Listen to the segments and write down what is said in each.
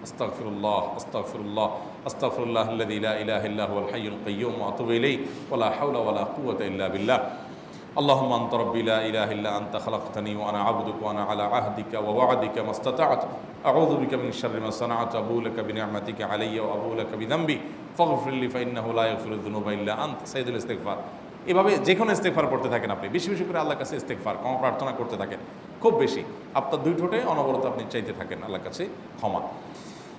ওয়া আতুবু ইলাইহি আস্তাগফিরুল্লাহ আস্তাগফিরুল্লাহ আস্তাগফিরুল্লাহ আল্লাযী লা ইলাহা ইল্লা হুয়াল হাইয়ুল কাইয়্যুম ওয়া আতুবু ইলাইহি ওয়া লা হাওলা ওয়া লা কুওয়াতা ইল্লা বিল্লাহ اللهم انت ربي لا اله الا انت خلقتني وانا عبدك وانا على عهدك ووعدك ما استطعت اعوذ بك من شر ما صنعت ابو لك بنعمتك علي وابو لك بذنبي فاغفر لي فانه لا يغفر الذنوب الا انت سيد الاستغفار এভাবে যে কোনো ইস্তেকফার করতে থাকেন আপনি বেশি বেশি করে আল্লাহর কাছে ইস্তেকফার ক্ষমা প্রার্থনা করতে থাকেন খুব বেশি আপনার দুই ঠোঁটে অনবরত আপনি চাইতে থাকেন আল্লাহর কাছে ক্ষমা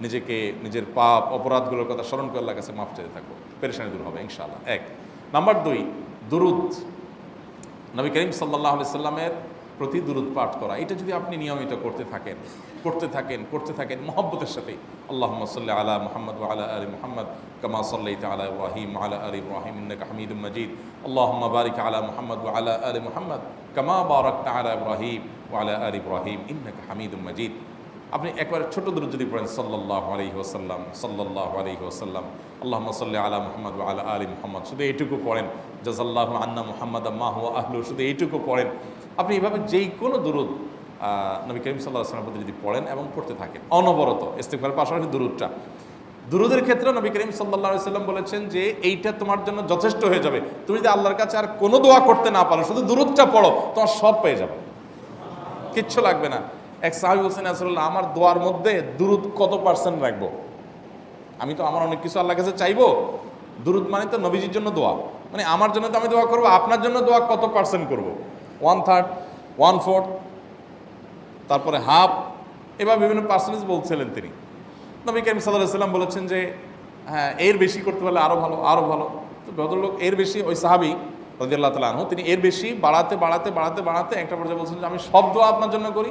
নিজেকে, নিজের পাপ, অপরাধগুলোর কথা স্মরণ করে আল্লাহর কাছে মাফ চাইতে থাকব পেরেশানি দূর হবে, ইনশাআল্লাহ। এক। নাম্বার দুই, দুরুদ। নবী করিম সাল্লাহ সাল্লামের প্রতি দুরুদ পাঠ করা। এটা যদি আপনি নিয়মিত করতে থাকেন করতে থাকেন করতে থাকেন, মহব্বতের সাথে আল্লাহ সাল্লাহ আলা মোহাম্মদ আলা আলী মোহাম্মদ কামা সাল্লাই আলা ওয়াহিম আলা আলী ইন্নাকা হামিদুম মজিদ। আল্লাহ বারিক আলা মোহাম্মদ আলা আলী মোহাম্মদ কামা বারাকতা আলা ইব্রাহিম আলা আলী ইব্রাহিম ইন্নাকা হামিদুম মজিদ। আপনি একবার ছোট দূর যদি পড়েন সাল্লাহ আলহি ওসাল্লাম সাল্লাহ আলহি ওসাল্লাম আল্লাহ সাল্লাহ আলা মোহাম্মদ আলা আলী মোহাম্মদ, শুধু এইটুকু পড়েন। জাজাল্লাহ আন্না মোহাম্মদ মাহ আহলু, শুধু এইটুকু পড়েন। আপনি এভাবে যেই কোনো দূরত নবী করিম সাল্লাহ আসলামের প্রতি যদি পড়েন এবং পড়তে থাকেন, অনবরত ইস্তেকবার পাশাপাশি দূরতটা দুরুদের ক্ষেত্রে নবী করিম সাল্লাহ সাল্লাম বলেছেন যে, এইটা তোমার জন্য যথেষ্ট হয়ে যাবে। তুমি যদি আল্লাহর কাছে আর কোনো দোয়া করতে না পারো, শুধু দূরতটা পড়ো, তোমার সব পেয়ে যাবে। কিচ্ছু লাগবে না। এক সাহাবি হোসেন আসল্লাহ আমার দোয়ার মধ্যে দুরুদ কত পার্সেন্ট রাখব? আমি তো, আমার অনেক কিছু আল্লাহ কাছে চাইব। দুরুদ মানে তো নবীজির জন্য দোয়া। মানে আমার জন্য তো আমি দোয়া করব, আপনার জন্য দোয়া কত পার্সেন্ট করব? ওয়ান থার্ড ওয়ান ফোর্থ তারপরে হাফ এবার বিভিন্ন পার্সেন্টেজ বলছিলেন তিনি। নবী করিম সাল্লাহ সাল্লাম বলেছেন যে হ্যাঁ এর বেশি করতে পারলে আরও ভালো আরও ভালো। তো ভদ্রলোক এর বেশি, ওই সাহাবি রদিয়াল্লাহ তালা আনহু, তিনি এর বেশি বাড়াতে বাড়াতে বাড়াতে বাড়াতে একটা পর্যায়ে বলছেন যে, আমি সব দোয়া আপনার জন্য করি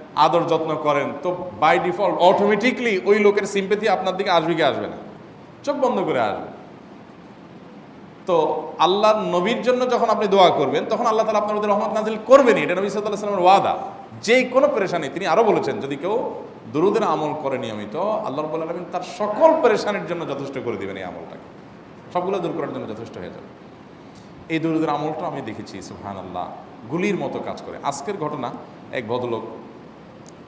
আদর যত্ন করেন, তো বাই ডিফল্ট অটোমেটিকলি ওই লোকের সিম্পেথি আপনার দিকে আসবে কি আসবে না? চোখ বন্ধ করে আসবে। তো আল্লাহর নবীর জন্য যখন আপনি দোয়া করবেন, তখন আল্লাহ তালা আপনার রহমত নাজিল করবেনই। এটা নবী সাল্লাহ সাল্লামের ওয়াদা। যে কোনো পেরেশানি, তিনি আরও বলেছেন, যদি কেউ দুরুদের আমল করে নিয়মিত, আল্লাহ রব্বুল আলমিন তার সকল পরেশানির জন্য যথেষ্ট করে দেবেন এই আমলটাকে। সবগুলো দূর করার জন্য যথেষ্ট হয়ে যাবে। এই দুরুদের আমলটা আমি দেখেছি সুহান আল্লাহ গুলির মতো কাজ করে। আজকের ঘটনা, এক ভদ্রলোক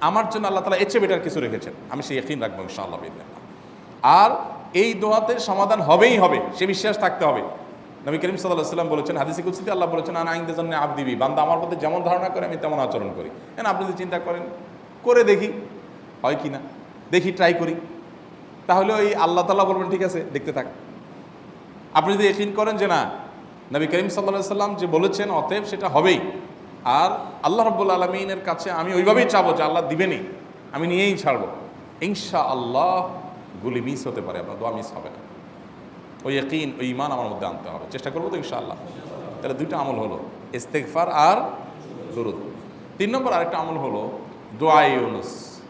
আমার জন্য আল্লাহ তালা এর বেটার কিছু রেখেছেন। আমি সেই একই রাখব ইনশাআল্লাহ। আর এই দোয়াতে সমাধান হবেই হবে, সে বিশ্বাস থাকতে হবে। নবী করিম সাল্লাহ সাল্লাম বলেছেন, হাদিসি কুৎসিতে আল্লাহ বলেছেন, আনা আইনদের জন্য আব দিবি বান্দা আমার প্রতি যেমন ধারণা করে, আমি তেমন আচরণ করি। হ্যাঁ আপনি যদি চিন্তা করেন, করে দেখি। হয় কি না? দেখি ট্রাই করি। তাহলে ওই আল্লাহ তাল্লাহ বলবেন, ঠিক আছে, দেখতে থাক। আপনি যদি একিন করেন যে, না। নবী করিম সাল্লাহ সাল্লাম যে বলেছেন, অতএব সেটা হবেই। আর আল্লাহ রব্বুল আলমিনের কাছে আমি ওইভাবেই চাবো যে আল্লাহ দিবেনই। আমি নিয়েই ছাড়বো। ইনশা আল্লাহ গুলি মিস হতে পারে, আপনার দোয়া মিস হবে না। ওই একইন ওই ইমান আমার মধ্যে আনতে হবে। চেষ্টা করব তো ইনশাআল্লাহ। তাহলে দুইটা আমল হলো ইস্তেকফার আর দুরুদ। তিন নম্বর আরেকটা আমল হলো, দোয়া ইউনুস।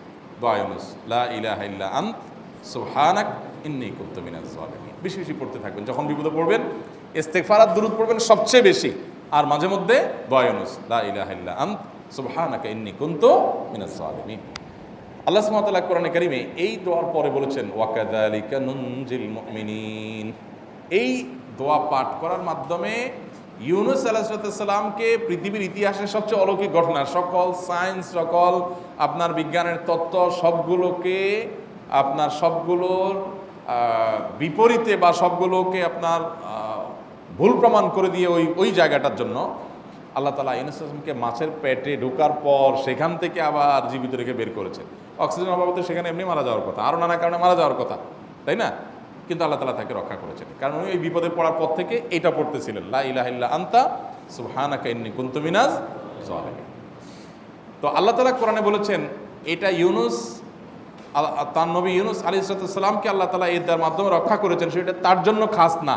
দোয়া ইউনুস, লা ইলাহা ইল্লা আন্ত, সুবহানাক ইন্নী কুনতু মিনাজ জালিমিন বেশি বেশি পড়তে থাকবেন। যখন বিপদে পড়বেন, ইস্তেগফার আর দুরুদ পড়বেন সবচেয়ে বেশি। আর মাঝে মধ্যে দোয়া ইউনুস লা ইলাহা ইল্লা আন্ত, সুবহানাকা ইন্নী কুনতু মিনাজ জালিমিন আল্লাহ সুবহানাহু কোরআনে কারিমে এই দোয়ার পরে বলেছেন ওয়াকাযালিকা নুনজিল মুমিনিন। এই দোয়া পাঠ করার মাধ্যমে ইউনুস আলাহিসাল্লামকে পৃথিবীর ইতিহাসের সবচেয়ে অলৌকিক ঘটনা, সকল সায়েন্স, সকল আপনার বিজ্ঞানের তত্ত্ব, সবগুলোকে আপনার সবগুলোর বিপরীতে বা সবগুলোকে আপনার ভুল প্রমাণ করে দিয়ে ওই ওই জায়গাটার জন্য আল্লাহ তালা ইউনুসকে মাছের পেটে ঢোকার পর সেখান থেকে আবার জীবিত রেখে বের করেছেন। অক্সিজেন অভাবে সেখানে এমনি মারা যাওয়ার কথা, আরও নানা কারণে মারা যাওয়ার কথা, তাই না? কিন্তু আল্লাহ তালা তাকে রক্ষা করেছেন। কারণ উনি ওই বিপদে পড়ার পর থেকে এটা পড়তেছিলেন, লা আন্তা সুবহানাকা ইন্নী কুনতু মিনাজ তো আল্লাহ তালা কোরআনে বলেছেন, এটা ইউনুস তার নবী ইউনুস আলী সালামকে আল্লাহ তালা এর মাধ্যমে রক্ষা করেছেন, সেটা তার জন্য খাস না।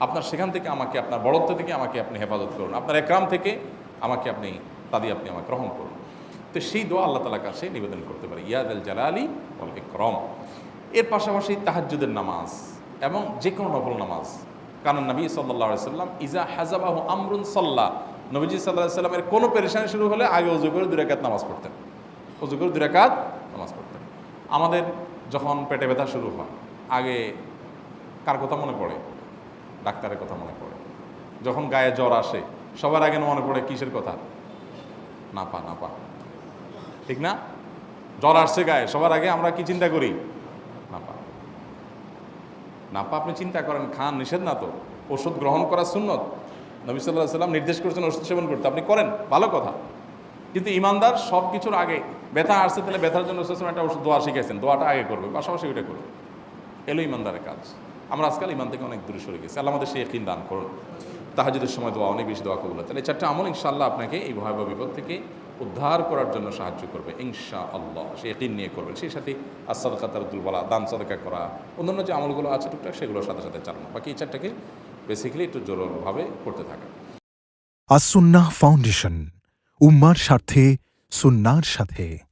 আপনার সেখান থেকে আমাকে, আপনার বড়ত্ব থেকে আমাকে আপনি হেফাজত করুন। আপনার একরাম থেকে আমাকে আপনি তাদি আপনি আমাকে রহম করুন। তো সেই দোয়া আল্লাহ তালার কাছে নিবেদন করতে পারে। ইয়াদ আল জালালি ওয়াল ইকরম। এর পাশাপাশি তাহাজ্জুদের নামাজ এবং যে কোনো নফল নামাজ। কারণ নবী সাল্লাহ সাল্লাম ইজা হাজাবাহ আমরুন সাল্লাহ নবীজি সাল্লাহ সাল্লামের কোনো পেরেশানি শুরু হলে আগে অজু করে দুরাকাত নামাজ পড়তেন। অজু করে দুরাকাত নামাজ পড়তেন। আমাদের যখন পেটে ব্যথা শুরু হয়, আগে কার কথা মনে পড়ে? ডাক্তারের কথা মনে পড়ে। যখন গায়ে জ্বর আসে, সবার আগে মনে পড়ে কিসের কথা? নাপা নাপা। ঠিক না? জ্বর আসছে গায়ে, সবার আগে আমরা কি চিন্তা করি? না পা না পা আপনি চিন্তা করেন, খান নিষেধ না তো? ওষুধ গ্রহণ করা সুন্নত? নবী সাল্লাহ সাল্লাম নির্দেশ করেছেন ওষুধ সেবন করতে। আপনি করেন, ভালো কথা। কিন্তু ইমানদার সব কিছুর আগে, ব্যথা আসছে তাহলে ব্যথার জন্য রসুলাম একটা ওষুধ দোয়া শিখেছেন দোয়াটা আগে করবে, পাশাপাশি ওইটা করবে। এলো ইমানদারের কাজ। আমরা আজকাল ইমান থেকে অনেক দূরে সরে গেছি। আল্লাহ আমাদের সেই একদিন দান করুন। তাহাজুদের সময় দোয়া, অনেক বেশি দোয়া করব তাহলে চারটা আমল ইনশাআল্লাহ আপনাকে এই ভয়াবহ বিপদ থেকে উদ্ধার করার জন্য সাহায্য করবে ইনশা আল্লাহ সে একদিন নিয়ে করবেন। সেই সাথে আসাদ কাতারুদ্দুল বলা, দান সদকা করা, অন্যান্য যে আমলগুলো আছে টুকটাক, সেগুলোর সাথে সাথে চালানো। বাকি এই চারটাকে বেসিক্যালি একটু জোরভাবে করতে থাকা। আসুন্নাহ ফাউন্ডেশন, উম্মার স্বার্থে, সুন্নার সাথে।